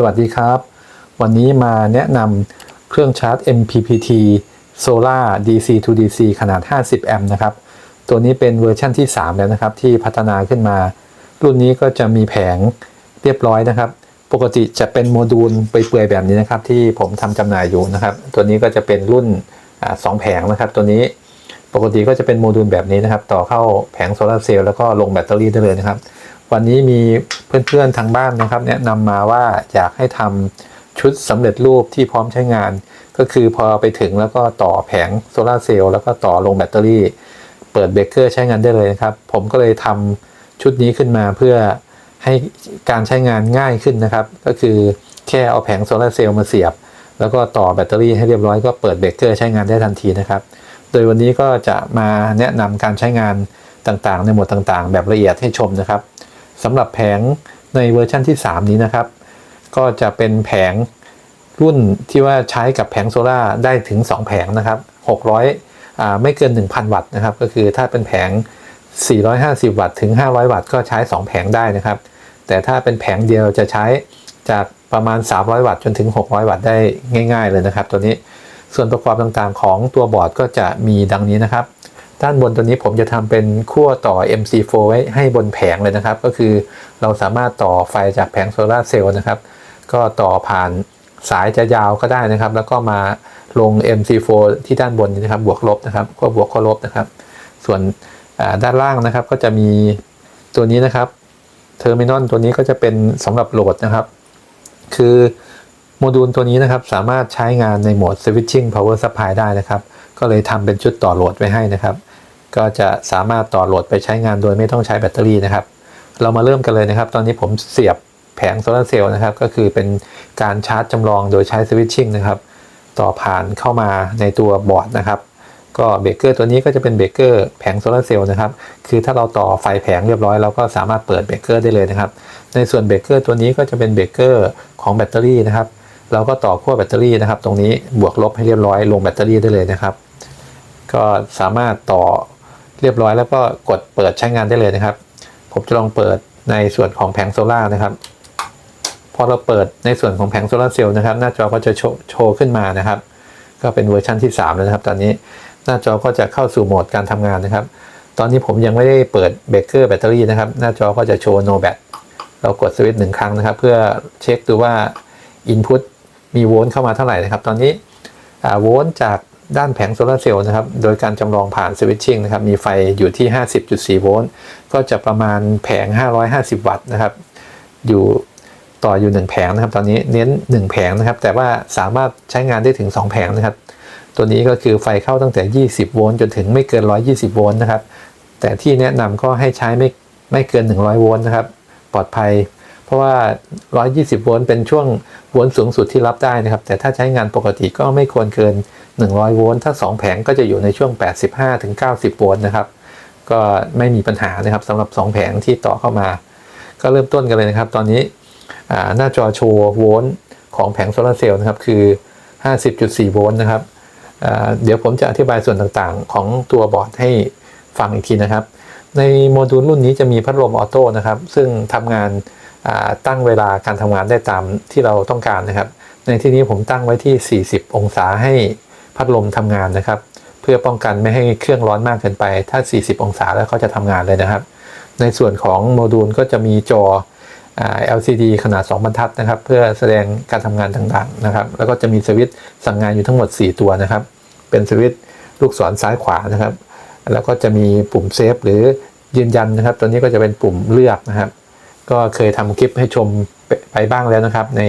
สวัสดีครับ วันนี้มาแนะนำเครื่องชาร์จ MPPT Solar DC to DC ขนาด 50 แอมป์นะครับ ตัวนี้เป็นเวอร์ชั่นที่ 3 แล้วนะครับ ที่พัฒนาขึ้นมา รุ่นนี้ก็จะมีแผงเรียบร้อยนะครับ ปกติจะเป็นโมดูลเปื่อยๆแบบนี้นะครับ ที่ผมทำจำหน่ายอยู่นะครับ ตัวนี้ก็จะเป็นรุ่นอสองแผงนะครับ ตัวนี้ปกติก็จะเป็นโมดูลแบบนี้นะครับ ต่อเข้าแผงโซลาร์เซลล์แล้วก็ลงแบตเตอรี่ได้เลยนะครับ วันนี้มีเพื่อนๆทางบ้านนะครับ แนะนำมาว่าอยากให้ทำชุดสำเร็จรูปที่พร้อมใช้งาน ก็คือพอไปถึงแล้วก็ต่อแผงโซลาเซลล์แล้วก็ต่อลงแบตเตอรี่ เปิดเบรกเกอร์ใช้งานได้เลยนะครับ ผมก็เลยทำชุดนี้ขึ้นมาเพื่อให้การใช้งานง่ายขึ้นนะครับ ก็คือแค่เอาแผงโซลาเซลล์มาเสียบ แล้วก็ต่อแบตเตอรี่ให้เรียบร้อยก็เปิดเบรกเกอร์ใช้งานได้ทันทีนะครับ โดยวันนี้ก็จะมาแนะนำการใช้งานต่างๆ ในหมวดต่างๆ แบบละเอียดให้ชมนะครับ สำหรับแผงในเวอร์ชั่นที่ 3 นี้นะครับ ก็จะเป็นแผงรุ่นที่ว่าใช้กับแผงโซล่าได้ถึง 2 แผงนะครับ 600อ่าไม่เกิน 1,000 วัตต์นะครับ ก็คือถ้าเป็นแผง 450 วัตต์ถึง 500 วัตต์ก็ใช้ 2 แผงได้นะครับ แต่ถ้าเป็นแผงเดียวจะใช้จากประมาณ 300 วัตต์จนถึง 600 วัตต์ได้ง่าย ๆ เลยนะครับ ตัวนี้ส่วนประกอบต่างๆของตัวบอร์ดก็จะมีดังนี้นะครับ ด้านบนตัวนี้ผมจะทำเป็นขั้วต่อ MC4 ไว้ให้บนแผงเลยนะครับ ก็คือเราสามารถต่อไฟจากแผงโซลาร์เซลล์นะครับ ก็ต่อผ่านสายจะยาวก็ได้นะครับ แล้วก็มาลง MC4 ที่ด้านบนนี้นะครับ บวกลบนะครับ ก็บวกก็ลบนะครับ ส่วนด้านล่างนะครับก็จะมีตัวนี้นะครับเทอร์มินอลตัวนี้ก็จะเป็นสำหรับโหลดนะครับ คือโมดูลตัวนี้นะครับ สามารถใช้งานในโหมด Switching Power Supply ได้นะครับ ก็เลยทำเป็นชุดต่อโหลดไว้ให้นะครับ ก็จะสามารถต่อโหลดไปใช้งานโดยไม่ต้องใช้แบตเตอรี่นะครับ เรามาเริ่มกันเลยนะครับ ตอนนี้ผมเสียบแผงโซลาร์เซลล์นะครับ ก็คือเป็นการชาร์จจำลองโดยใช้ Switching นะครับ ต่อผ่านเข้ามาในตัวบอร์ดนะครับก็เบรกเกอร์ตัวนี้ก็จะเป็นเบรกเกอร์แผงโซลาร์เซลล์นะครับ คือถ้าเราต่อไฟแผงเรียบร้อยเราก็สามารถเปิดเบรกเกอร์ได้เลยนะครับ ในส่วนเบรกเกอร์ตัวนี้ก็จะเป็นเบรกเกอร์ของแบตเตอรี่นะครับ เราก็ต่อขั้วแบตเตอรี่นะครับ ตรงนี้บวกลบให้เรียบร้อยลงแบตเตอรี่ได้เลยนะครับ ก็สามารถต่อ เรียบร้อยแล้วก็กดเปิดใช้งานได้เลยนะครับ ผมจะลองเปิดในส่วนของแผงโซล่านะครับ พอเราเปิดในส่วนของแผงโซลาเซลล์นะครับ หน้าจอก็จะโชว์โชว์ขึ้นมานะครับ ก็เป็นเวอร์ชันที่ 3 แล้วนะครับ ตอนนี้หน้าจอก็จะเข้าสู่โหมดการทำงานนะครับ ตอนนี้ผมยังไม่ได้เปิดเบรกเกอร์แบตเตอรี่นะครับ หน้าจอก็จะโชว์ no bat เรากดสวิตช์หนึ่งครั้งนะครับ เพื่อเช็คดูว่า Input มีโวลต์เข้ามาเท่าไหร่นะครับ ตอนนี้โวลต์จาก ด้านแผงโซลาเซลล์นะครับ โดยการจำลองผ่านสวิตชิ่งนะครับ มีไฟอยู่ที่ 50.4 โวลต์ ก็จะประมาณแผง 550 วัตต์นะครับ อยู่ต่ออยู่ 1 แผงนะครับ ตอนนี้เน้น 1 แผงนะครับ แต่ว่าสามารถใช้งานได้ถึง 2 แผงนะครับ ตัวนี้ก็คือไฟเข้าตั้งแต่ 20 โวลต์จนถึงไม่เกิน 120 โวลต์นะครับ แต่ที่แนะนำก็ให้ใช้ไม่ไม่เกิน 100 โวลต์นะครับ ปลอดภัย เพราะว่า 120 โวลต์เป็นช่วงโวลต์สูงสุดที่รับได้นะครับ แต่ถ้าใช้งานปกติก็ไม่ควรเกิน 100 โวลต์ถ้า 2 แผงก็จะอยู่ในช่วง 85ถึง90 โวลต์นะครับ ก็ไม่มีปัญหานะครับสำหรับ 2 แผงที่ต่อเข้ามา ก็เริ่มต้นกันเลยนะครับ ตอนนี้หน้าจอโชว์โวลต์ของแผงโซลาร์เซลล์นะครับคือ 50.4 โวลต์นะครับเดี๋ยวผมจะอธิบายส่วนต่างๆ ของตัวบอร์ดให้ฟังอีกทีนะครับ ในโมดูลรุ่นนี้จะมีพัดลมออโต้นะครับ ซึ่งทำงาน ตั้งเวลาการทำงานได้ตามที่เราต้องการนะครับ ในที่นี้ผมตั้งไว้ที่ 40 องศาให้พัดลมทำงานนะครับ เพื่อป้องกันไม่ให้เครื่องร้อนมากเกินไป ถ้า 40 องศาแล้วเขาจะทำงานเลยนะครับ ในส่วนของโมดูลก็จะมีจอ LCD ขนาด 2 บรรทัดนะครับ เพื่อแสดงการทำงานต่างๆนะครับ แล้วก็จะมีสวิตช์สั่งงานอยู่ทั้งหมด 4 ตัวนะครับ เป็นสวิตช์ลูกศรซ้ายขวานะครับ แล้วก็จะมีปุ่มเซฟหรือยืนยันนะครับ ตัวนี้ก็จะเป็นปุ่มเลือกนะครับ ก็เคยทำคลิปให้ชมไปบ้างแล้วนะครับ ใน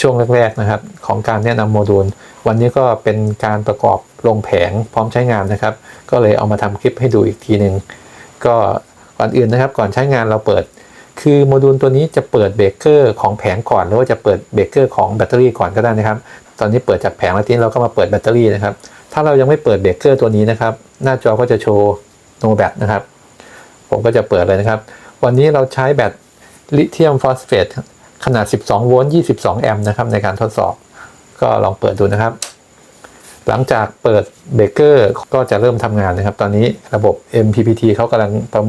ช่วงแรกๆนะครับ ของการแนะนำโมดูล วันนี้ก็เป็นการประกอบลงแผงพร้อมใช้งานนะครับ ก็เลยเอามาทำคลิปให้ดูอีกทีหนึ่งก็ก่อนอื่นนะครับ ก่อนใช้งานเราเปิด คือโมดูลตัวนี้จะเปิดเบรกเกอร์ของแผงก่อนหรือว่าจะเปิดเบรกเกอร์ของแบตเตอรี่ก่อนก็ได้นะครับ ตอนนี้เปิดจากแผงแล้วทีนี้เราก็มาเปิดแบตเตอรี่นะครับ ถ้าเรายังไม่เปิดเบรกเกอร์ตัวนี้นะครับ หน้าจอก็จะโชว์ no bat นะครับ ผมก็จะเปิดเลยนะครับ วันนี้เราใช้แบต ลิเธียมฟอสเฟตขนาด 12 โวลต์ 22 แอมป์นะครับในการทดสอบ ก็ลองเปิดดูนะครับ หลังจากเปิดเบรกเกอร์ก็จะเริ่มทำงานนะครับ ตอนนี้ระบบ MPPT เขากำลังประ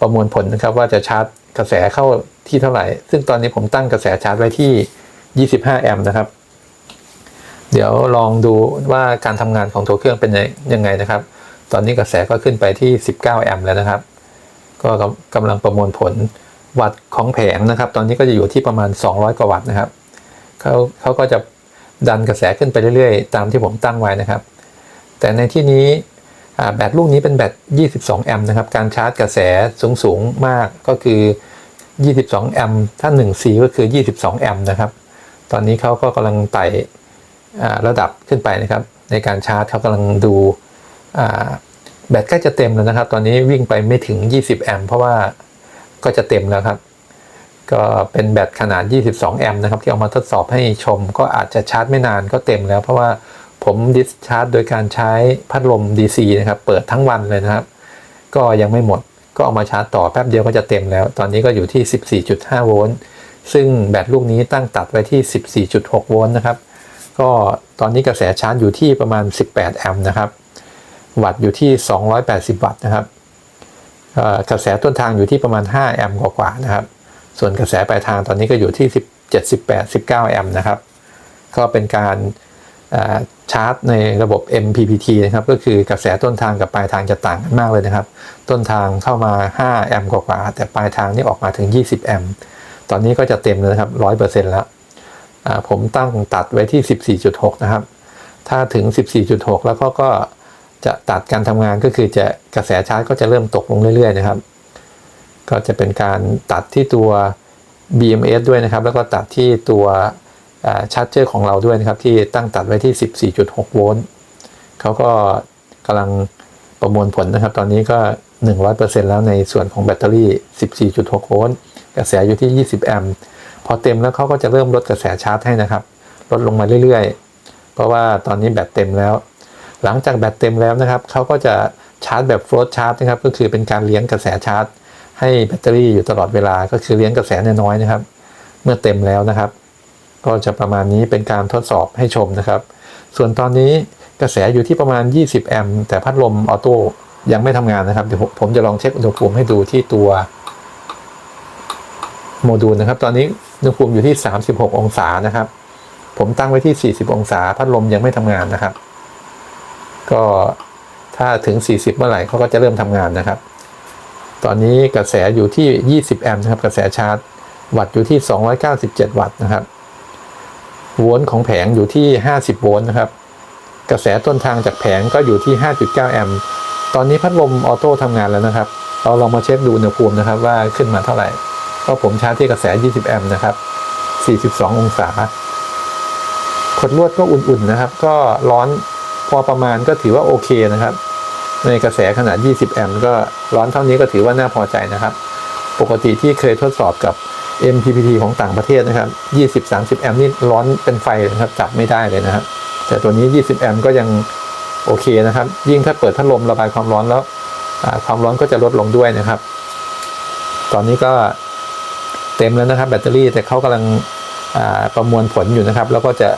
ประมวลผลนะครับ ว่าจะชาร์จกระแสเข้าที่เท่าไหร่ ซึ่งตอนนี้ผมตั้งกระแสชาร์จไว้ที่ 25 แอมป์นะครับ เดี๋ยวลองดูว่าการทำงานของตัวเครื่องเป็นยังไงนะครับ ตอนนี้กระแสก็ขึ้นไปที่ 19 แอมป์แล้วนะครับ ก็กำลังประมวลผล วัตต์ของแผงนะครับ ตอนนี้ก็จะอยู่ที่ประมาณ 200 กว่าวัตต์นะครับเขาเขาก็จะดันกระแสขึ้นไปเรื่อยๆ ตามที่ผมตั้งไว้นะครับ แต่ในที่นี้แบตลูกนี้เป็นแบต 22 แอมป์นะครับ การชาร์จกระแสสูงๆ มากก็คือ 22 แอมป์ ถ้า 1C ก็คือ 22 แอมป์นะครับ ตอนนี้เขาก็กำลังไต่ระดับขึ้นไปนะครับ ในการชาร์จเขากำลังดูแบตใกล้จะเต็มแล้วนะครับ ตอนนี้วิ่งไปไม่ถึง 20 แอมป์ เพราะว่า ก็จะเต็มแล้วครับ ก็เป็นแบตขนาด 22 แอมป์นะครับ ที่เอามาทดสอบให้ชม ก็อาจจะชาร์จไม่นานก็เต็มแล้ว เพราะว่าผมดิสชาร์จโดยการใช้พัดลม DC นะครับ เปิดทั้งวันเลยนะครับ ก็ยังไม่หมดก็เอามาชาร์จต่อแป๊บเดียวก็จะเต็มแล้ว ตอนนี้ก็อยู่ที่ 14.5 โวลต์ซึ่งแบตลูกนี้ตั้งตัดไว้ที่ 14.6 โวลต์นะครับ ก็ตอนนี้กระแสชาร์จอยู่ที่ประมาณ 18 แอมป์นะครับ วัตต์อยู่ที่ 280 วัตต์นะครับ กระแสต้นทางอยู่ที่ประมาณ 5 แอมป์กว่าๆนะครับ ส่วนกระแสปลายทางตอนนี้ก็อยู่ที่10 78 19 แอมป์นะครับ ก็เป็นการชาร์จในระบบ MPPT นะครับ ก็คือกระแสต้นทางกับปลายทางจะต่างกันมากเลยนะครับ ต้นทางเข้ามา 5 แอมป์กว่าๆแต่ปลายทางนี่ออกมาถึง 20 แอมป์ ตอนนี้ก็จะเต็มแล้วนะครับ 100%แล้ว ผมตั้งตัดไว้ที่ 14.6 นะครับ ถ้าถึง 14.6 แล้วก็ก็ จะตัดการทำงานก็คือจะกระแสชาร์จก็จะเริ่มตกลงเรื่อย ๆ นะครับ ก็จะเป็นการตัดที่ตัว BMS ด้วยนะครับ แล้วก็ตัดที่ตัวชาร์จเจอร์ของเราด้วยนะครับ ที่ตั้งตัดไว้ที่ 14.6 โวลต์เขาก็กำลังประมวลผลนะครับ ตอนนี้ก็ 100%แล้วในส่วนของแบตเตอรี่ 14.6 โวลต์กระแสอยู่ที่ 20 แอมป์พอเต็มแล้วเขาก็จะเริ่มลดกระแสชาร์จให้นะครับ ลดลงมาเรื่อยๆ เพราะว่าตอนนี้แบตเต็มแล้ว หลังจากแบตเต็มแล้วนะครับเขาก็จะชาร์จแบบโฟล t ชาร์จนะครับก็คือเป็นการเลี้ยงกระแสชาร์จ ให้แบตเตอรี่อยู่ตลอดเวลาก็คือเลี้ยงกระแสน้อยๆนะครับ เมื่อเต็มแล้วนะครับ ก็จะประมาณนี้เป็นการทดสอบให้ชมนะครับ ส่วนตอนนี้กระแสอยู่ที่ประมาณ 20 แอมป์แต่พัดลมออโต้ยังไม่ทำงานนะครับเดี๋ยวผมผมจะลองเช็คอุณหภูมิให้ดูที่ตัวโมดูลนะครับ ตอนนี้อุณหภูมิอยู่ที่ 36 องศานะครับ ผมตั้งไว้ที่ 40 องศา พัดลมยังไม่ทำงานนะครับ ก็ถ้าถึง 40 เมื่อไหร่เขาก็จะเริ่มทำงานนะครับ ตอนนี้กระแสอยู่ที่ 20 แอมป์นะครับ กระแสชาร์จ วัตต์อยู่ที่ 297 วัตต์นะครับโวลต์ของแผงอยู่ที่ 50 โวลต์นะครับ กระแสต้นทางจากแผงก็อยู่ที่ 5.9 แอมป์ตอนนี้พัดลมออโต้ทำงานแล้วนะครับ เราลองมาเช็คดูอุณหภูมินะครับว่าขึ้นมาเท่าไหร่ ก็ผมชาร์จที่กระแส 20 แอมป์นะครับ 42 องศาขดลวดก็อุ่นๆนะครับ ก็ร้อน พอประมาณก็ถือว่าโอเคนะครับ ในกระแสขนาด 20 แอมป์ก็ร้อนเท่านี้ก็ถือว่าน่าพอใจนะครับ ปกติที่เคยทดสอบกับ MPPT ของต่างประเทศนะครับ 20-30 แอมป์นี่ร้อนเป็นไฟนะครับจับไม่ได้เลยนะครับ แต่ตัวนี้ 20 แอมป์ก็ยังโอเคนะครับ ยิ่งถ้าเปิดพัดลมระบายความร้อนแล้วความร้อนก็จะลดลงด้วยนะครับ ตอนนี้ก็เต็มแล้วนะครับ แบตเตอรี่แต่เขากำลังประมวลผลอยู่นะครับ แล้วก็จะ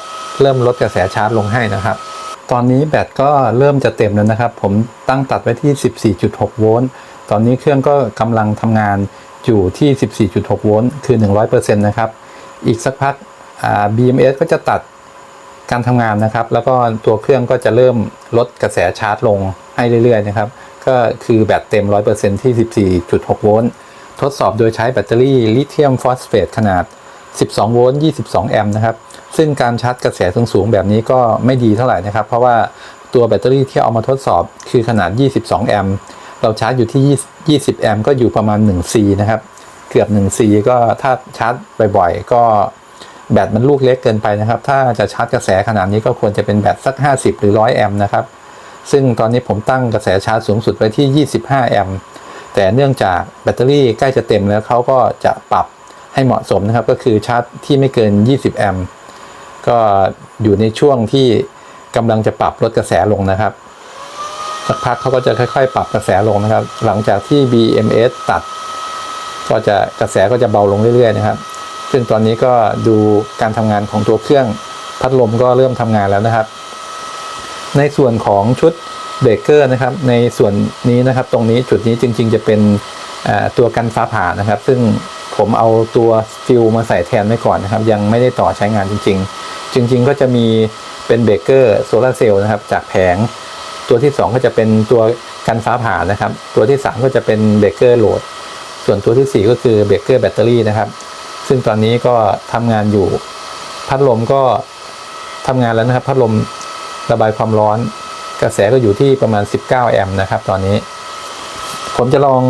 เริ่มลดกระแสชาร์จลงให้นะครับ ตอนนี้แบตก็เริ่มจะเต็มแล้วนะครับ ผมตั้งตัดไว้ที่ 14.6 โวลต์ ตอนนี้เครื่องก็กำลังทำงานอยู่ที่ 14.6 โวลต์ คือ 100%นะครับ อีกสักพัก BMS ก็จะตัดการทำงานนะครับ แล้วก็ตัวเครื่องก็จะเริ่มลดกระแสชาร์จลงให้เรื่อยๆนะครับ ก็คือแบตเต็ม 100%ที่ 14.6 โวลต์ ทดสอบโดยใช้แบตเตอรี่ลิเธียมฟอสเฟตขนาด 12 โวลต์ 22 แอมป์นะครับ ซึ่งการชาร์จกระแสสูงๆแบบนี้ก็ไม่ดีเท่าไหร่นะครับ เพราะว่าตัวแบตเตอรี่ที่เอามาทดสอบคือขนาด 22 แอมป์เราชาร์จอยู่ที่ 20 แอมป์ก็อยู่ประมาณ 1C นะครับ เกือบ 1C ก็ถ้าชาร์จบ่อยๆ ก็แบตมันลูกเล็กเกินไปนะครับ ถ้าจะชาร์จกระแสขนาดนี้ก็ควรจะเป็นแบตสัก 50 หรือ 100 แอมป์นะครับ ซึ่งตอนนี้ผมตั้งกระแสชาร์จสูงสุดไว้ที่ 25 แอมป์แต่เนื่องจากแบตเตอรี่ใกล้จะเต็มแล้วเขาก็จะปรับให้เหมาะสมนะครับ ก็คือชาร์จที่ไม่เกิน 20 แอมป์ ก็อยู่ในช่วงที่กำลังจะปรับลดกระแสลงนะครับ สักพักเขาก็จะค่อยๆ ปรับกระแสลงนะครับ หลังจากที่ BMS ตัด ก็จะกระแสก็จะเบาลงเรื่อยๆนะครับ ซึ่งตอนนี้ก็ดูการทำงานของตัวเครื่องพัดลมก็เริ่มทำงานแล้วนะครับ ในส่วนของชุดเบรกเกอร์นะครับ ในส่วนนี้นะครับตรงนี้จุดนี้จริง ๆ จะเป็นตัวกันฟ้าผ่านะครับ ซึ่งผมเอาตัวฟิลมาใส่แทนไว้ก่อนนะครับ ยังไม่ได้ต่อใช้งานจริง ๆ จริงๆก็จะมีเป็นเบรกเกอร์โซลาร์เซลล์นะครับจากแผง ตัวที่ 2 ก็จะเป็นตัวกันฟ้าผ่านะครับ ตัวที่ 3 ก็จะเป็นเบรกเกอร์โหลด ส่วนตัวที่ 4 ก็คือเบรกเกอร์แบตเตอรี่นะครับ ซึ่งตอนนี้ก็ทำงานอยู่ พัดลมก็ทำงานแล้วนะครับ พัดลมระบายความร้อน กระแสก็อยู่ที่ประมาณ 19 แอมป์นะครับ ตอนนี้ ผมจะลอง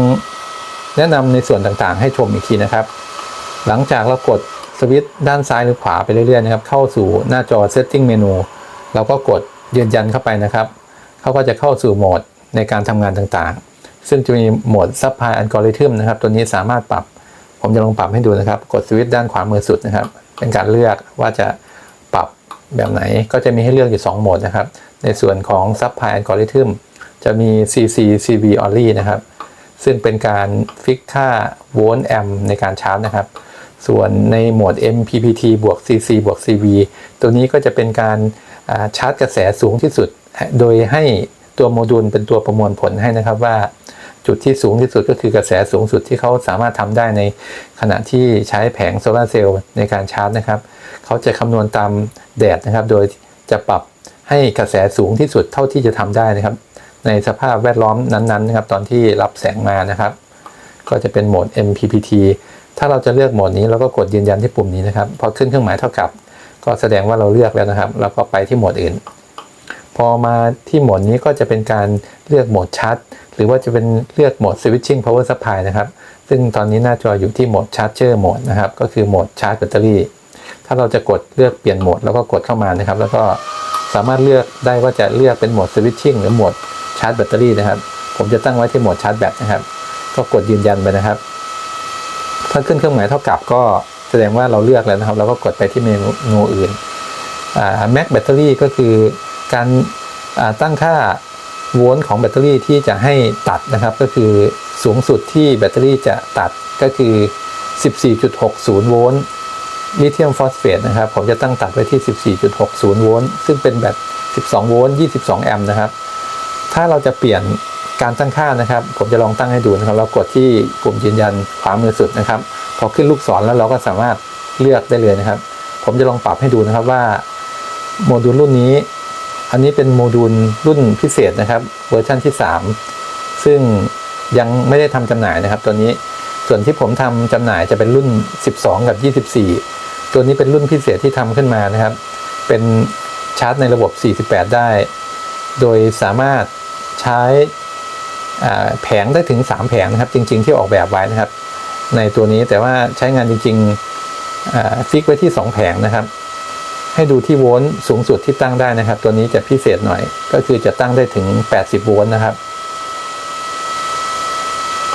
แนะนำในส่วนต่างๆ ให้ชมอีกทีนะครับ หลังจากเรากด สวิตช์ด้านซ้ายหรือขวาไปเรื่อยๆนะครับ เข้าสู่หน้าจอ Setting Menu เราก็กดยืนยันเข้าไปนะครับเขาก็จะเข้าสู่โหมดในการทำงานต่างๆ ซึ่งจะมีโหมด Supply Algorithm นะครับ ตัวนี้สามารถปรับ ผมจะลองปรับให้ดูนะครับ กดสวิตช์ด้านขวามือสุดนะครับ เป็นการเลือกว่าจะปรับแบบไหน ก็จะมีให้เลือกอยู่ 2 โหมดนะครับ ในส่วนของ Supply Algorithm จะมี CC CV Only นะครับ ซึ่งเป็นการฟิกค่าโวลต์แอมป์ในการชาร์จนะครับ ส่วนในโหมด MPPT บวก CC บวก CV ตัวนี้ก็จะเป็นการชาร์จกระแสสูงที่สุด โดยให้ตัวโมดูลเป็นตัวประมวลผลให้นะครับว่าจุดที่สูงที่สุดก็คือกระแสสูงสุดที่เขาสามารถทำได้ในขณะที่ใช้แผงโซลาร์เซลล์ในการชาร์จนะครับ เขาจะคำนวณตามแดดนะครับ โดยจะปรับให้กระแสสูงที่สุดเท่าที่จะทำได้นะครับ ในสภาพแวดล้อมนั้นๆนะครับตอนที่รับแสงมานะครับ ก็จะเป็นโหมด MPPT ถ้าเราจะเลือกโหมดนี้เราก็กดยืนยันที่ปุ่มนี้นะครับพอขึ้นเครื่องหมายเท่ากับ ก็แสดงว่าเราเลือกแล้วนะครับ แล้วก็ไปที่โหมดอื่น พอมาที่โหมดนี้ก็จะเป็นการเลือกโหมดชาร์จหรือว่าจะเป็นเลือกโหมด Switching Power Supply นะครับซึ่งตอนนี้หน้าจออยู่ที่โหมด Charger Mode นะครับก็คือโหมดชาร์จแบตเตอรี่ ถ้าเราจะกดเลือกเปลี่ยนโหมดแล้วก็กดเข้ามานะครับ แล้วก็สามารถเลือกได้ว่าจะเลือกเป็นโหมด Switching หรือโหมดชาร์จแบตเตอรี่นะครับ ผมจะตั้งไว้ที่โหมดชาร์จแบตนะครับ ก็กดยืนยันไปนะครับ ถ้าขึ้นเครื่องหมายเท่ากับก็แสดงว่าเราเลือกแล้วนะครับเราก็กดไปที่เมนูอื่นแม็กแบตเตอรี่ก็คือการตั้งค่าโวลต์ของแบตเตอรี่ที่จะให้ตัดนะครับ ก็คือสูงสุดที่แบตเตอรี่จะตัดก็คือ 14.60 โวลต์ลิเธียมฟอสเฟตนะครับ ผมจะตั้งตัดไว้ที่ 14.60 โวลต์ซึ่งเป็นแบต12 โวลต์ 22 แอมป์นะครับ ถ้าเราจะเปลี่ยน การตั้งค่านะครับ ผมจะลองตั้งให้ดูนะครับ เรากดที่ปุ่มยืนยันขวามือสุดนะครับ พอขึ้นลูกศรแล้วเราก็สามารถเลือกได้เลยนะครับ ผมจะลองปรับให้ดูนะครับว่าโมดูลรุ่นนี้ อันนี้เป็นโมดูลรุ่นพิเศษนะครับ เวอร์ชันที่ 3 ซึ่งยังไม่ได้ทำจำหน่ายนะครับ ตัวนี้ส่วนที่ผมทำจำหน่ายจะเป็นรุ่น 12 กับ 24 ตัวนี้เป็นรุ่นพิเศษที่ทำขึ้นมานะครับ เป็นชาร์จในระบบ 48 ได้ โดยสามารถใช้ แผงได้ถึง 3 แผงนะครับ จริง ๆที่ออกแบบไว้นะครับ ในตัวนี้แต่ว่าใช้งานจริงๆฟิกไว้ที่ 2 แผงนะครับ ให้ดูที่โวลต์สูงสุดที่ตั้งได้นะครับ ตัวนี้จะพิเศษหน่อย ก็คือจะตั้งได้ถึง 80 โวลต์นะครับ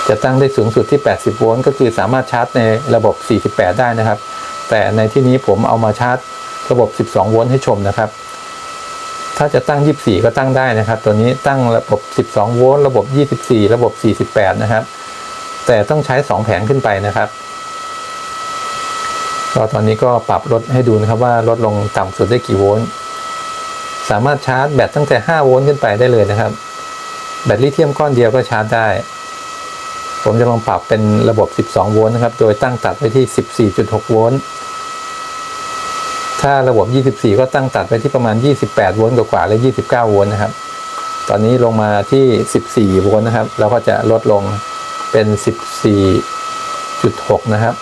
จะตั้งได้สูงสุดที่ 80 โวลต์ก็คือสามารถชาร์จในระบบ 48 ได้นะครับ แต่ในที่นี้ผมเอามาชาร์จระบบ 12 โวลต์ให้ชมนะครับ ถ้าจะตั้ง 24 ก็ตั้งได้นะครับ ตัวนี้ตั้งระบบ 12 โวลต์ระบบ 24 ระบบ 48 นะครับ แต่ต้องใช้ 2 แผงขึ้นไปนะครับก็ตอนนี้ก็ปรับลดให้ดูนะครับว่าลดลงต่ำสุดได้กี่โวลต์สามารถชาร์จแบตตั้งแต่ 5 โวลต์ขึ้นไปได้เลยนะครับ แบตลิเธียมก้อนเดียวก็ชาร์จได้ ผมจะลองปรับเป็นระบบ 12 โวลต์นะครับ โดยตั้งตัดไว้ที่ 14.6 โวลต์ ถ้าระบบ 24 ก็ตั้งตัดไว้ที่ประมาณ 28 โวลต์กว่าๆและ 29 โวลต์นะครับ ตอนนี้ลงมาที่ 14 โวลต์นะครับแล้วก็จะลดลงเป็น 14.6 นะครับ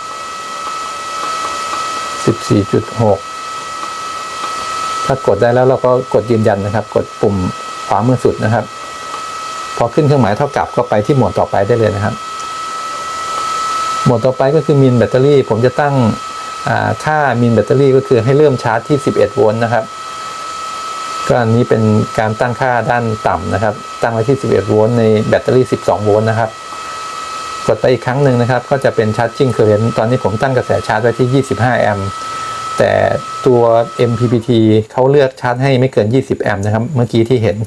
14.6 ถ้ากดได้แล้วเราก็กดยืนยันนะครับ กดปุ่มขวามือสุดนะครับ พอขึ้นเครื่องหมายเท่ากับก็ไปที่หมวดต่อไปได้เลยนะครับ หมวดต่อไปก็คือมินแบตเตอรี่ ผมจะตั้ง ค่ามินแบตเตอรี่ก็คือให้เริ่มชาร์จที่ 11 โวลต์นะครับ ก็อันนี้เป็นการตั้งค่าด้านต่ำนะครับ ตั้งไว้ที่ 11 โวลต์ในแบตเตอรี่ 12 โวลต์นะครับ กดไปอีกครั้งหนึ่งนะครับ ก็จะเป็นชาร์จ i ิ g งเคอร์เรนต์ตอนนี้ผมตั้งกระแสชาร์จไว้ที่ 25 แอมป์แต่ตัว MPPT เขาเลือกชาร์จให้ไม่เกิน 20 แอมป์นะครับ เมื่อกี้ที่เห็น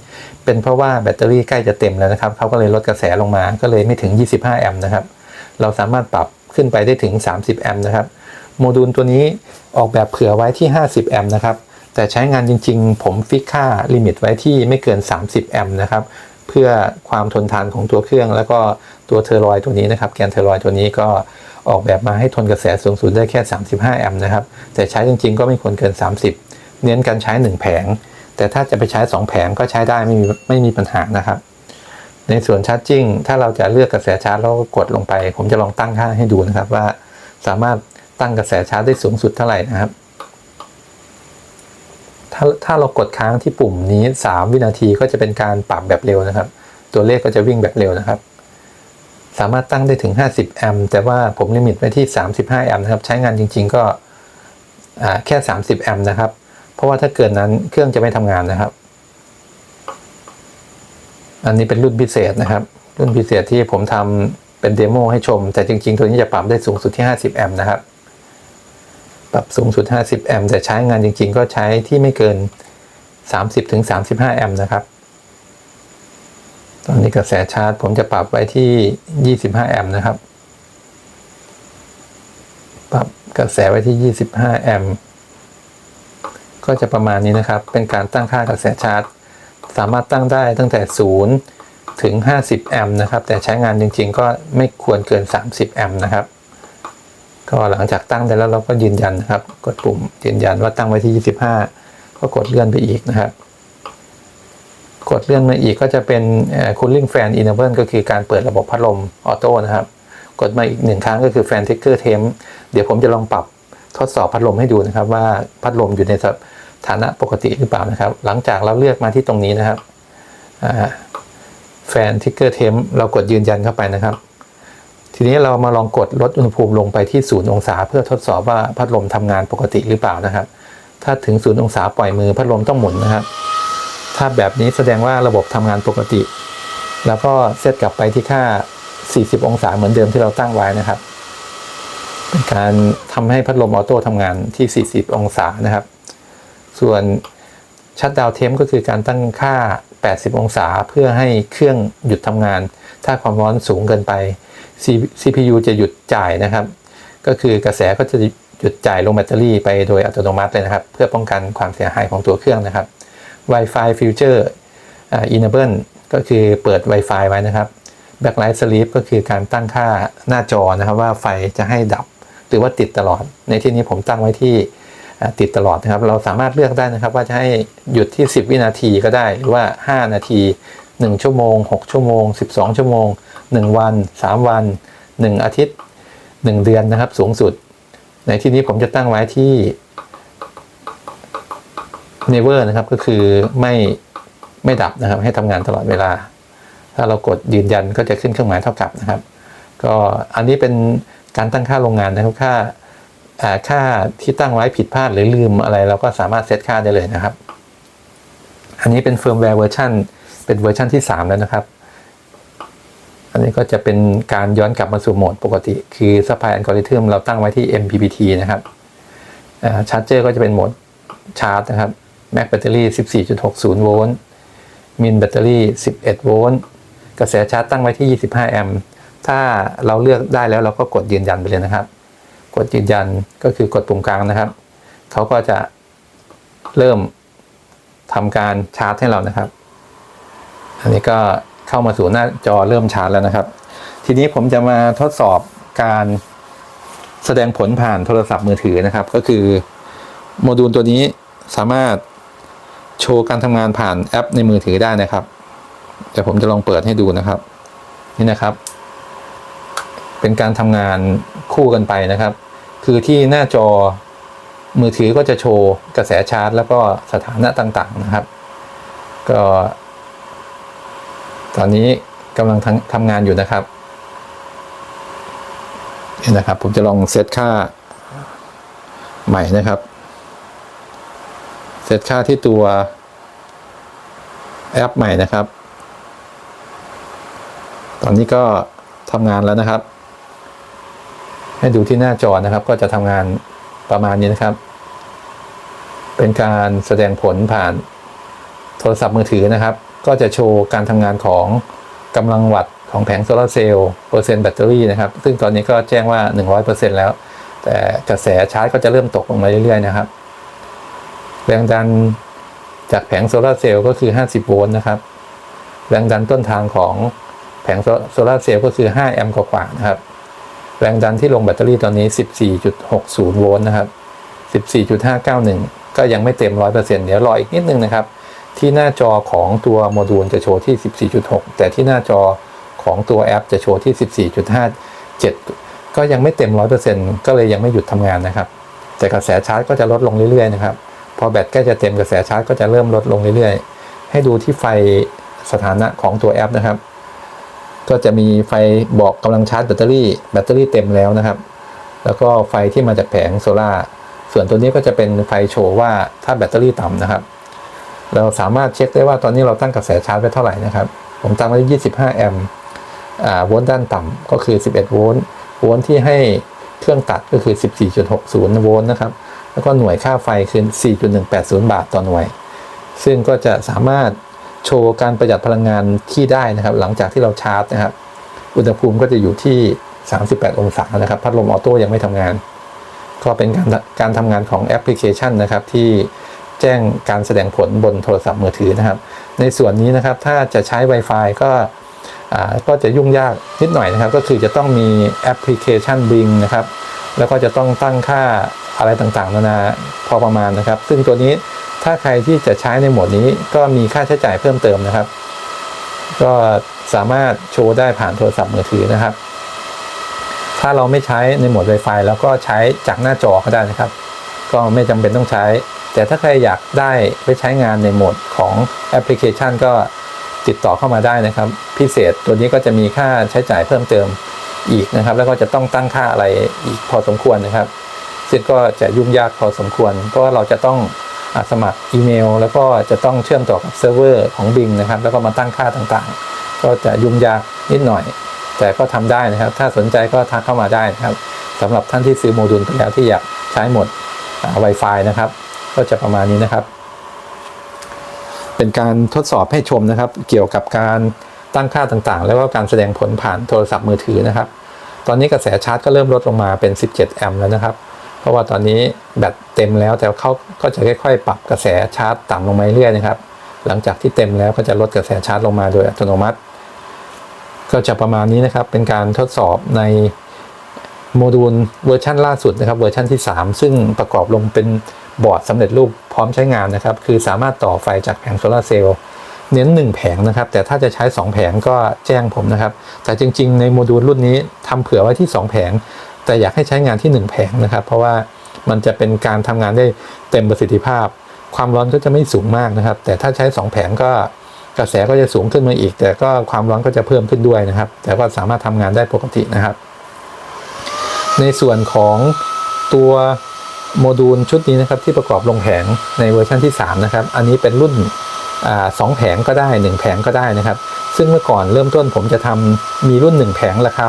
เป็นเพราะว่าแบตเตอรี่ใกล้จะเต็มแล้วนะครับ เขาก็เลยลดกระแสลงมา ก็เลยไม่ถึง 25 แอมป์นะครับ เราสามารถปรับขึ้นไปได้ถึง 30 แอมป์นะครับ โมดูลตัวนี้ออกแบบเผื่อไว้ที่ 50 แอมป์นะครับ แต่ใช้งานจริงๆ ผมฟิกค่าลิมิตไว้ที่ไม่เกิน 30 แอมป์นะครับ เพื่อความทนทานของตัวเครื่อง แล้วก็ตัวเทอร์ลอยด์ตัวนี้นะครับ แกนเทอร์ลอยด์ตัวนี้ก็ออกแบบมาให้ทนกระแสสูงสุดได้แค่ 35 แอมป์นะครับ แต่ใช้จริงๆ ก็ไม่ควรเกิน 30 เน้นการใช้ 1 แผง แต่ถ้าจะไปใช้ 2 แผงก็ใช้ได้ไม่มีไม่มีปัญหานะครับ ในส่วนชาร์จจิ้งถ้าเราจะเลือกกระแสชาร์จแล้วกดลงไป ผมจะลองตั้งค่าให้ดูนะครับว่าสามารถ ตั้งกระแสชาร์จได้สูงสุดเท่าไหร่นะครับ ถ้าถ้าเรากดค้างที่ปุ่มนี้ 3 วินาทีก็จะเป็นการปรับแบบเร็วนะครับ ตัวเลขก็จะวิ่งแบบเร็วนะครับ สามารถตั้งได้ถึง 50 แอมป์แต่ว่าผมลิมิตไว้ที่ 35 แอมป์นะครับ ใช้งานจริง ๆ ก็อ่าแค่ 30 แอมป์นะครับ เพราะว่าถ้าเกินนั้นเครื่องจะไม่ทำงานนะครับ อันนี้เป็นรุ่นพิเศษนะครับ รุ่นพิเศษที่ผมทำเป็นเดโมให้ชม แต่จริง ๆ ตัวนี้จะปรับได้สูงสุดที่ 50 แอมป์นะครับ ปรับสูงสุด 50 แอมป์แต่ใช้งานจริง ๆ ก็ใช้ที่ไม่เกิน 30ถึง35 แอมป์นะครับ ตอนนี้กระแสชาร์จผมจะปรับไว้ที่ 25 แอมป์นะครับ ปรับกระแสไว้ที่ 25 แอมป์ก็จะประมาณนี้นะครับ เป็นการตั้งค่ากระแสชาร์จ สามารถตั้งได้ตั้งแต่ 0 ถึง 50 แอมป์นะครับ แต่ใช้งานจริง ๆ ก็ไม่ควรเกิน 30 แอมป์นะครับ ก็หลังจากตั้งได้แล้วเราก็ยืนยันนะครับ กดปุ่มยืนยันว่าตั้งไว้ที่ 25 ก็กดเลื่อนไปอีกนะครับ กดเลื่อนมาอีกก็จะเป็นเอ่อ cooling fan enable ก็คือการเปิดระบบพัดลมออโต้นะครับ กดมาอีกหนึ่งครั้งก็คือ fan trigger temp เดี๋ยวผมจะลองปรับทดสอบพัดลมให้ดูนะครับ ว่าพัดลมอยู่ในสถานะปกติหรือเปล่านะครับ หลังจากเราเลือกมาที่ตรงนี้นะครับแฟนทิกเกอร์เทมเรากดยืนยันเข้าไปนะครับ ทีนี้เรามาลองกดลดอุณหภูมิลงไปที่ศูนย์องศา เพื่อทดสอบว่าพัดลมทำงานปกติหรือเปล่านะครับ ถ้าถึงศูนย์องศาปล่อยมือพัดลมต้องหมุนนะครับ ถ้าแบบนี้แสดงว่าระบบทำงานปกติ แล้วก็เซตกลับไปที่ค่า 40 องศาเหมือนเดิมที่เราตั้งไว้นะครับ เป็นการทำให้พัดลมออโต้ทำงานที่ 40 องศานะครับ ส่วนชัดดาวเทมก็คือการตั้งค่า 80 องศาเพื่อให้เครื่องหยุดทำงาน ถ้าความร้อนสูงเกินไป CPU จะหยุดจ่ายนะครับ ก็คือกระแสก็จะหยุดจ่ายลงแบตเตอรี่ไปโดยอัตโนมัติเลยนะครับ เพื่อป้องกันความเสียหายของตัวเครื่องนะครับ Wi-Fi Future Enable ก็คือเปิด Wi-Fi ไว้นะครับ Backlight Sleep ก็คือการตั้งค่าหน้าจอนะครับ ว่าไฟจะให้ดับหรือว่าติดตลอด ในที่นี้ผมตั้งไว้ที่ติดตลอดนะครับ เราสามารถเลือกได้นะครับว่าจะให้หยุดที่ 10 วินาทีก็ได้ หรือว่า 5 นาที 1 ชั่วโมง 6 ชั่วโมง 12 ชั่วโมง 1 วัน 3 วัน 1 อาทิตย์ 1 เดือนนะครับสูงสุด ในที่นี้ผมจะตั้งไว้ที่ never นะครับก็คือไม่ไม่ดับนะครับ ให้ทำงานตลอดเวลา ถ้าเรากดยืนยันก็จะขึ้นเครื่องหมายเท่ากับนะครับ ก็อันนี้เป็นการตั้งค่าโรงงานนะครับค่าค่าที่ตั้งไว้ผิดพลาดหรือลืมอะไร เราก็สามารถเซตค่าได้เลยนะครับ อันนี้เป็นเฟิร์มแวร์เวอร์ชัน เป็นเวอร์ชันที่ 3 แล้วนะครับ อันนี้ก็จะเป็นการย้อนกลับมาสู่โหมดปกติ คือ Supply Algorithm เราตั้งไว้ที่ MPPT นะครับชาร์จเจอร์ก็จะเป็นโหมดชาร์จนะครับ Max Battery 14.60 โวลต์ Min Battery 11 โวลต์กระแสชาร์จตั้งไว้ที่ 25 แอมป์ถ้าเราเลือกได้แล้วเราก็กดยืนยันไปเลยนะครับ กดยืนยันก็คือกดปุ่มกลางนะครับ เขาก็จะเริ่มทำการชาร์จให้เรานะครับ อันนี้ก็เข้ามาสู่หน้าจอเริ่มชาร์จแล้วนะครับ ทีนี้ผมจะมาทดสอบการแสดงผลผ่านโทรศัพท์มือถือนะครับ ก็คือโมดูลตัวนี้สามารถโชว์การทำงานผ่านแอปในมือถือได้นะครับเดี๋ยวผมจะลองเปิดให้ดูนะครับ นี่นะครับ เป็นการทำงานคู่กันไปนะครับ คือที่หน้าจอมือถือก็จะโชว์กระแสชาร์จ แล้วก็สถานะต่างๆนะครับ ก็ ตอนนี้กำลังทำงานอยู่นะครับนี่นะครับ ผมจะลองเซตค่าใหม่นะครับ เซตค่าที่ตัวแอปใหม่นะครับ ตอนนี้ก็ทำงานแล้วนะครับ ให้ดูที่หน้าจอนะครับ ก็จะทำงานประมาณนี้นะครับ เป็นการแสดงผลผ่านโทรศัพท์มือถือนะครับ ก็จะโชว์การทำงานของกำลังวัตต์ของแผงโซลาร์เซลล์เปอร์เซ็นต์แบตเตอรี่นะครับ ซึ่งตอนนี้ก็แจ้งว่า 100%แล้ว แต่กระแสชาร์จก็จะเริ่มตกลงมาเรื่อยๆนะครับ แรงดันจากแผงโซลาร์เซลล์ก็คือ 50 โวลต์นะครับ แรงดันต้นทางของแผงโซลาร์เซลล์ก็คือ 5 แอมป์กว่าๆนะครับ แรงดันที่ลงแบตเตอรี่ตอนนี้ 14.60 โวลต์นะครับ 14.591 ก็ยังไม่เต็ม 100%เดี๋ยวรออีกนิดนึงนะครับ ที่หน้าจอของตัวโมดูลจะโชว์ที่ 14.6 แต่ที่หน้าจอของตัวแอปจะโชว์ที่ 14.57 ก็ยังไม่เต็ม 100%ก็เลยยังไม่หยุดทำงานนะครับ แต่กระแสชาร์จก็จะลดลงเรื่อยๆนะครับ พอแบตใกล้จะเต็มกระแสชาร์จก็จะเริ่มลดลงเรื่อยๆ ให้ดูที่ไฟสถานะของตัวแอปนะครับ ก็จะมีไฟบอกกำลังชาร์จแบตเตอรี่ แบตเตอรี่เต็มแล้วนะครับ แล้วก็ไฟที่มาจากแผงโซลา่าส่วนตัวนี้ก็จะเป็นไฟโชว์ว่าถ้าแบตเตอรี่ต่ำนะครับ เราสามารถเช็คได้ว่าตอนนี้เราตั้งกระแสชาร์จไว้เท่าไหร่นะครับ ผมตั้งไว้ 25 แอมป์โวลต์ด้านต่ำก็คือ 11 โวลต์ โวลต์ที่ให้เครื่องตัดก็คือ 14.60 โวลต์นะครับ แล้วก็หน่วยค่าไฟคือ 4.180 บาทต่อหน่วย ซึ่งก็จะสามารถโชว์การประหยัดพลังงานที่ได้นะครับ หลังจากที่เราชาร์จนะครับ อุณหภูมิก็จะอยู่ที่ 38 องศานะครับ พัดลมออโต้ยังไม่ทำงาน ก็เป็นการการทำงานของแอปพลิเคชันนะครับที่ แจ้งการแสดงผลบนโทรศัพท์มือถือนะครับ ในส่วนนี้นะครับถ้าจะใช้ Wi-Fi ก็ก็จะยุ่งยากนิดหน่อยนะครับ ก็คือจะต้องมีแอปพลิเคชัน Bing นะครับ แล้วก็จะต้องตั้งค่าอะไรต่างๆ นานาพอประมาณนะครับ ซึ่งตัวนี้ถ้าใครที่จะใช้ในโหมดนี้ก็มีค่าใช้จ่ายเพิ่มเติมนะครับ ก็สามารถโชว์ได้ผ่านโทรศัพท์มือถือนะครับ ถ้าเราไม่ใช้ในโหมด Wi-Fi แล้วก็ใช้จากหน้าจอก็ได้นะครับ ก็ไม่จำเป็นต้องใช้ แต่ถ้าใครอยากได้ไปใช้งานในโหมดของแอปพลิเคชันก็ติดต่อเข้ามาได้นะครับ พิเศษตัวนี้ก็จะมีค่าใช้จ่ายเพิ่มเติมอีกนะครับ แล้วก็จะต้องตั้งค่าอะไรอีกพอสมควรนะครับ ซึ่งก็จะยุ่งยากพอสมควร เพราะว่าเราจะต้องอสมัครอีเมล แล้วก็จะต้องเชื่อมต่อกับเซิร์ฟเวอร์ของ Bing นะครับ แล้วก็มาตั้งค่าต่างๆ ก็จะยุ่งยากนิดหน่อย แต่ก็ทำได้นะครับ ถ้าสนใจก็ทักเข้ามาได้นะครับสำหรับท่านที่ซื้อโมดูลไปแล้วที่อยากใช้โหมดอ่า Wi-Fi นะครับ ก็จะประมาณนี้นะครับ เป็นการทดสอบให้ชมนะครับ เกี่ยวกับการตั้งค่าต่างๆ แล้วก็การแสดงผลผ่านโทรศัพท์มือถือนะครับ ตอนนี้กระแสชาร์จก็เริ่มลดลงมาเป็น 17 แอมป์แล้วนะครับ เพราะว่าตอนนี้แบตเต็มแล้วแต่เขาก็จะค่อยๆ ปรับกระแสชาร์จต่ำลงมาเรื่อยๆนะครับ หลังจากที่เต็มแล้วก็จะลดกระแสชาร์จลงมาโดยอัตโนมัติ ก็จะประมาณนี้นะครับ เป็นการทดสอบในโมดูลเวอร์ชันล่าสุดนะครับ เวอร์ชันที่ 3 ซึ่งประกอบลงเป็น บอร์ดสำเร็จรูปพร้อมใช้งานนะครับ คือสามารถต่อไฟจากแผงโซลาร์เซลล์เน้น 1 แผงนะครับ แต่ถ้าจะใช้ 2 แผงก็แจ้งผมนะครับ แต่จริง ๆ ในโมดูลรุ่นนี้ทำเผื่อไว้ที่ 2 แผง แต่อยากให้ใช้งานที่ 1 แผงนะครับ เพราะว่ามันจะเป็นการทำงานได้เต็มประสิทธิภาพ ความร้อนก็จะไม่สูงมากนะครับ แต่ถ้าใช้ 2 แผงก็กระแสก็จะสูงขึ้นมาอีก แต่ก็ความร้อนก็จะเพิ่มขึ้นด้วยนะครับ แต่ก็สามารถทำงานได้ปกตินะครับ ในส่วนของตัว โมดูลชุดนี้นะครับที่ประกอบลงแผงในเวอร์ชันที่ 3 นะครับ อันนี้เป็นรุ่นอสองแผงก็ได้ 1 แผงก็ได้นะครับ ซึ่งเมื่อก่อนเริ่มต้นผมจะทำมีรุ่น 1 แผงราคา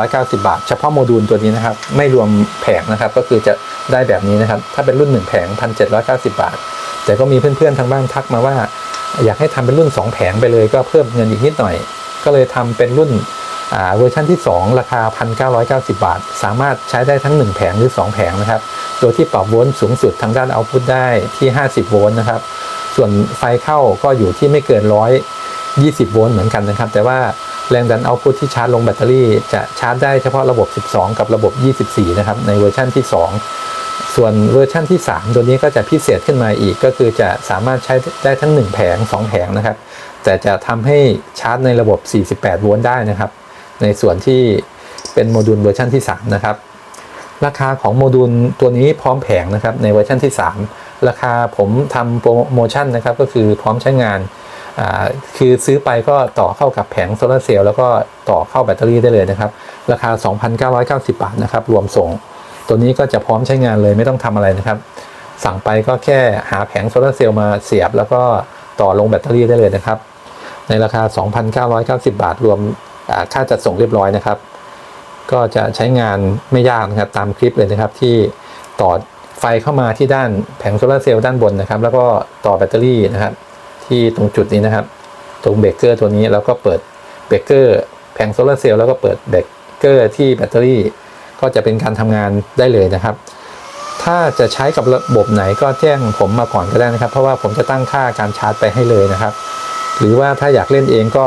1,790 บาท เฉพาะโมดูลตัวนี้นะครับ ไม่รวมแผงนะครับ ก็คือจะได้แบบนี้นะครับ ถ้าเป็นรุ่น 1 แผง 1,790 บาท แต่ก็มีเพื่อนๆทางบ้านทักมาว่า อยากให้ทำเป็นรุ่น 2 แผงไปเลยก็เพิ่มเงินอีกนิดหน่อย ก็เลยทำเป็นรุ่นเวอร์ชันที่ 2 ราคา 1,990 บาท สามารถใช้ได้ทั้ง 1 แผงหรือ 2 แผงนะครับ โดยที่ปรับโวลต์สูงสุดทางด้านเอาพุตได้ที่ 50 โวลต์นะครับ ส่วนไฟเข้าก็อยู่ที่ไม่เกิน 120 โวลต์เหมือนกันนะครับ แต่ว่าแรงดันเอาพุตที่ชาร์จลงแบตเตอรี่จะชาร์จได้เฉพาะระบบ 12 กับระบบ 24 นะครับ ในเวอร์ชันที่ 2 ส่วนเวอร์ชันที่ 3 ตัวนี้ก็จะพิเศษขึ้นมาอีกก็คือจะสามารถใช้ได้ทั้ง 1 แผง 2 แผงนะครับ แต่จะทำให้ชาร์จในระบบ 48 โวลต์ได้นะครับ ในส่วนที่เป็นโมดูลเวอร์ชันที่ 3 นะครับ ราคาของโมดูลตัวนี้พร้อมแผงนะครับในเวอร์ชันที่ 3 ราคาผมทำโปรโมชั่นนะครับก็คือพร้อมใช้งานคือซื้อไปก็ต่อเข้ากับแผงโซลาร์เซลล์แล้วก็ต่อเข้าแบตเตอรี่ได้เลยนะครับ ราคา 2,990 บาทนะครับ รวมส่ง ตัวนี้ก็จะพร้อมใช้งานเลยไม่ต้องทำอะไรนะครับ สั่งไปก็แค่หาแผงโซลาร์เซลล์มาเสียบ แล้วก็ต่อลงแบตเตอรี่ได้เลยนะครับ ในราคา 2,990 บาท รวมค่าจัดส่งเรียบร้อยนะครับ ก็จะใช้งานไม่ยากนะครับตามคลิปเลยนะครับ ที่ต่อไฟเข้ามาที่ด้านแผงโซลาร์เซลล์ด้านบนนะครับ แล้วก็ต่อแบตเตอรี่นะครับ ที่ตรงจุดนี้นะครับ ตรงเบรกเกอร์ตัวนี้แล้วก็เปิดเบรกเกอร์แผงโซลาร์เซลล์แล้วก็เปิดเบรกเกอร์ที่แบตเตอรี่ ก็จะเป็นการทำงานได้เลยนะครับ ถ้าจะใช้กับระบบไหนก็แจ้งผมมาก่อนก็ได้นะครับ เพราะว่าผมจะตั้งค่าการชาร์จไปให้เลยนะครับ หรือว่าถ้าอยากเล่นเองก็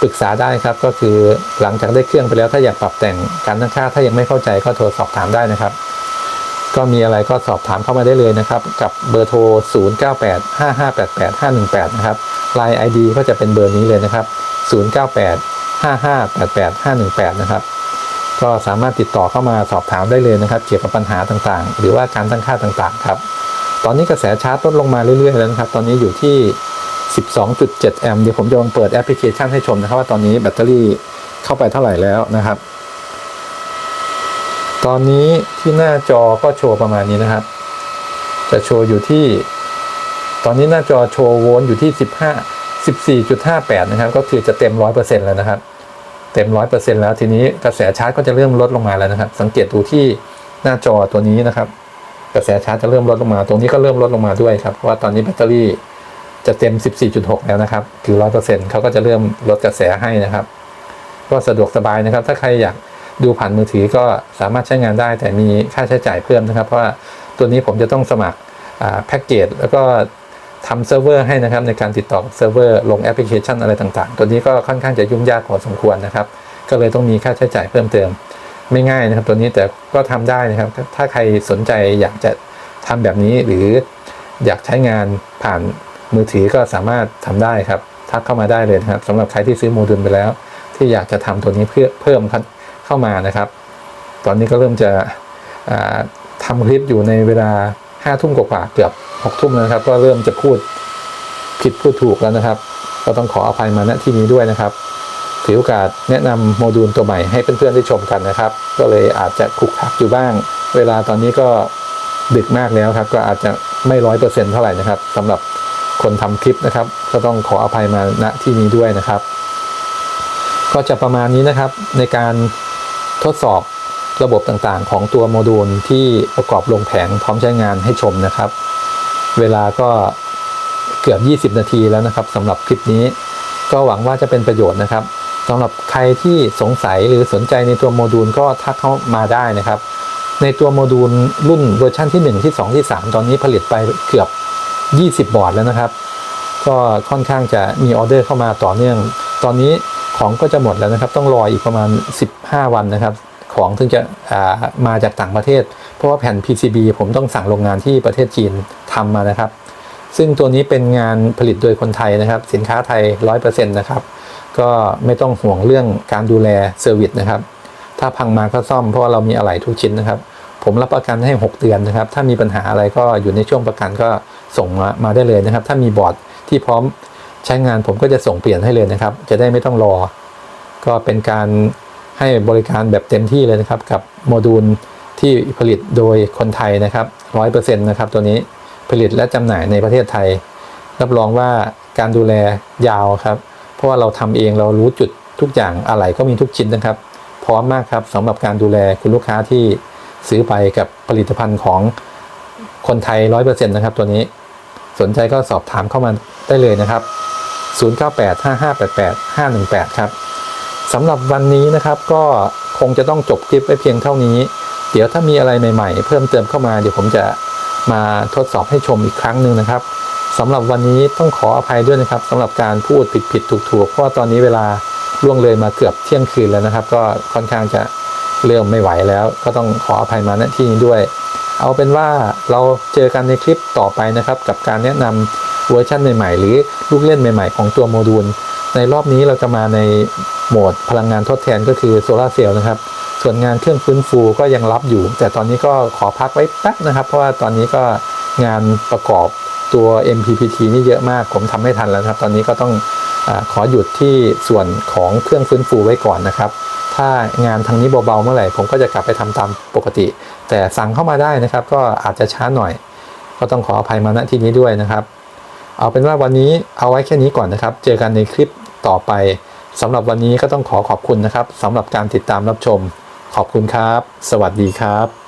ปรึกษาได้ครับก็คือหลังจากได้เครื่องไปแล้วถ้าอยากปรับแต่งการตั้งค่าถ้ายังไม่เข้าใจก็โทรสอบถามได้นะครับ ก็มีอะไรก็สอบถามเข้ามาได้เลยนะครับ กับเบอร์โทร 0985588518 นะครับ Line ID ก็จะเป็นเบอร์นี้เลยนะครับ 0985588518 นะครับก็สามารถติดต่อเข้ามาสอบถามได้เลยนะครับ เกี่ยวกับปัญหาต่างๆ หรือว่าการตั้งค่าต่างๆครับ ตอนนี้กระแสชาร์จลดลงมาเรื่อยๆแล้วนะครับ ตอนนี้อยู่ที่ 12.7 แอมป์เดี๋ยวผมจะลองเปิดแอปพลิเคชันให้ชมนะครับว่าตอนนี้แบตเตอรี่เข้าไปเท่าไหร่แล้วนะครับ ตอนนี้ที่หน้าจอก็โชว์ประมาณนี้นะครับ จะโชว์อยู่ที่ ตอนนี้หน้าจอโชว์โวลต์อยู่ที่ 15 14.58 นะครับ ก็คือจะเต็ม 100%แล้วนะครับ เต็ม 100%แล้วทีนี้กระแสชาร์จก็จะเริ่มลดลงมาแล้วนะครับ สังเกตดูที่หน้าจอตัวนี้นะครับ กระแสชาร์จจะเริ่มลดลงมา ตรงนี้ก็เริ่มลดลงมาด้วยครับเพราะว่าตอนนี้แบตเตอรี่ จะเต็ม 14.6 แล้วนะครับ คือ 100%เขาก็จะเริ่มลดกระแสให้นะครับ ก็สะดวกสบายนะครับ ถ้าใครอยากดูผ่านมือถือก็สามารถใช้งานได้ แต่มีค่าใช้จ่ายเพิ่มนะครับ เพราะว่าตัวนี้ผมจะต้องสมัครแพ็กเกจแล้วก็ทำเซิร์ฟเวอร์ให้นะครับ ในการติดต่อเซิร์ฟเวอร์ลงแอปพลิเคชันอะไรต่างๆ ตัวนี้ก็ค่อนข้างจะยุ่งยากพอสมควรนะครับ ก็เลยต้องมีค่าใช้จ่ายเพิ่มเติม ไม่ง่ายนะครับ ตัวนี้แต่ก็ทำได้นะครับ ถ้าใครสนใจอยากจะทำแบบนี้หรืออยากใช้งานผ่าน มือถือก็สามารถทำได้ครับทักเข้ามาได้เลยนะครับสำหรับใครที่ซื้อโมดูลไปแล้ว ที่อยากจะทำตัวนี้เพื่อเพิ่มเข้ามานะครับ ตอนนี้ก็เริ่มจะอ่าทำคลิปอยู่ในเวลาห้าทุ่มกว่าเกือบหกทุ่มแล้วนะครับ ก็เริ่มจะพูดผิดพูดถูกแล้วนะครับ ก็ต้องขออภัยมาณที่นี้ด้วยนะครับถือโอกาสแนะนำโมดูลตัวใหม่ให้เพื่อนๆได้ชมกันนะครับ ก็เลยอาจจะคุกคักอยู่บ้าง เวลาตอนนี้ก็ดึกมากแล้วครับ ก็อาจจะไม่ร้อยเปอร์เซ็นต์เท่าไหร่นะครับสำหรับ คนทำคลิปนะครับ ก็ต้องขออภัยมาณที่นี้ด้วยนะครับ ก็จะประมาณนี้นะครับในการทดสอบระบบต่างๆ ของตัวโมดูลที่ประกอบลงแผงพร้อมใช้งานให้ชมนะครับ เวลาก็เกือบ 20 นาทีแล้วนะครับสำหรับคลิปนี้ ก็หวังว่าจะเป็นประโยชน์นะครับสำหรับใครที่สงสัยหรือสนใจในตัวโมดูลก็ทักเข้ามาได้นะครับ ในตัวโมดูลรุ่นเวอร์ชันที่ 1 ที่ 2 ที่ 3 ตอนนี้ผลิตไปเกือบ 20 บอร์ดแล้วนะครับ ก็ค่อนข้างจะมีออเดอร์เข้ามาต่อเนื่อง ตอนนี้ของก็จะหมดแล้วนะครับ ต้องรออีกประมาณ 15 วันนะครับ ของถึงจะามาจากต่างประเทศ เพราะว่าแผ่น PCB ผมต้องสั่งโรงงานที่ประเทศจีนทำมานะครับ ซึ่งตัวนี้เป็นงานผลิตโดยคนไทยนะครับ สินค้าไทย 100%นะครับก็ไม่ต้องห่วงเรื่องการดูแลเซอร์วิสนะครับ ถ้าพังมาก็ซ่อมเพราะว่าเรามีอะไหล่ทุกชิ้นนะครับ ผมรับประกันให้ 6 เดือนนะครับ ถ้ามีปัญหาอะไรก็อยู่ในช่วงประกันก็ส่งมามาได้เลยนะครับ ถ้ามีบอร์ดที่พร้อมใช้งานผมก็จะส่งเปลี่ยนให้เลยนะครับ จะได้ไม่ต้องรอ ก็เป็นการให้บริการแบบเต็มที่เลยนะครับ กับโมดูลที่ผลิตโดยคนไทยนะครับร้อยเปอร์เซ็นต์นะครับตัวนี้ผลิตและจำหน่ายในประเทศไทย รับรองว่าการดูแลยาวครับ เพราะว่าเราทำเองเรารู้จุดทุกอย่างอะไรก็มีทุกชิ้นนะครับ พร้อมมากครับสำหรับการดูแลคุณลูกค้าที่ ซื้อไปกับผลิตภัณฑ์ของคนไทยร้อยเปอร์เซ็นต์นะครับ ตัวนี้สนใจก็สอบถามเข้ามาได้เลยนะครับ 0985588518 ครับสำหรับวันนี้นะครับก็คงจะต้องจบคลิปไว้เพียงเท่านี้ เดี๋ยวถ้ามีอะไรใหม่ๆ เพิ่มเติมเข้ามาเดี๋ยวผมจะมาทดสอบให้ชมอีกครั้งหนึ่งนะครับสำหรับวันนี้ต้องขออภัยด้วยนะครับสำหรับการพูดผิดๆถูกๆเพราะตอนนี้เวลาล่วงเลยมาเกือบเที่ยงคืนแล้วนะครับ ก็ค่อนข้างจะ เริ่มไม่ไหวแล้ว ก็ต้องขออภัยมาณที่นี้ด้วย เอาเป็นว่าเราเจอกันในคลิปต่อไปนะครับ กับการแนะนำเวอร์ชันใหม่ๆ หรือลูกเล่นใหม่ ๆ ของตัวโมดูล ในรอบนี้เราจะมาในโหมดพลังงานทดแทนก็คือโซลาร์เซลล์นะครับส่วนงานเครื่องฟื้นฟูก็ยังรับอยู่ แต่ตอนนี้ก็ขอพักไว้แป๊บนะครับ เพราะว่าตอนนี้ก็งานประกอบตัว MPPT นี่เยอะมาก ผมทำไม่ทันแล้วครับ ตอนนี้ก็ต้องอขอหยุดที่ส่วนของเครื่องฟื้นฟูไว้ก่อนนะครับ ถ้างานทางนี้เบาๆเมื่อไหร่ผมก็จะกลับไปทำตามปกติ แต่สั่งเข้ามาได้นะครับ ก็อาจจะช้าหน่อย ก็ต้องขออภัยมาณที่นี้ด้วยนะครับ เอาเป็นว่าวันนี้เอาไว้แค่นี้ก่อนนะครับ เจอกันในคลิปต่อไปสำหรับวันนี้ก็ต้องขอขอบคุณนะครับสำหรับการติดตามรับชม ขอบคุณครับ สวัสดีครับ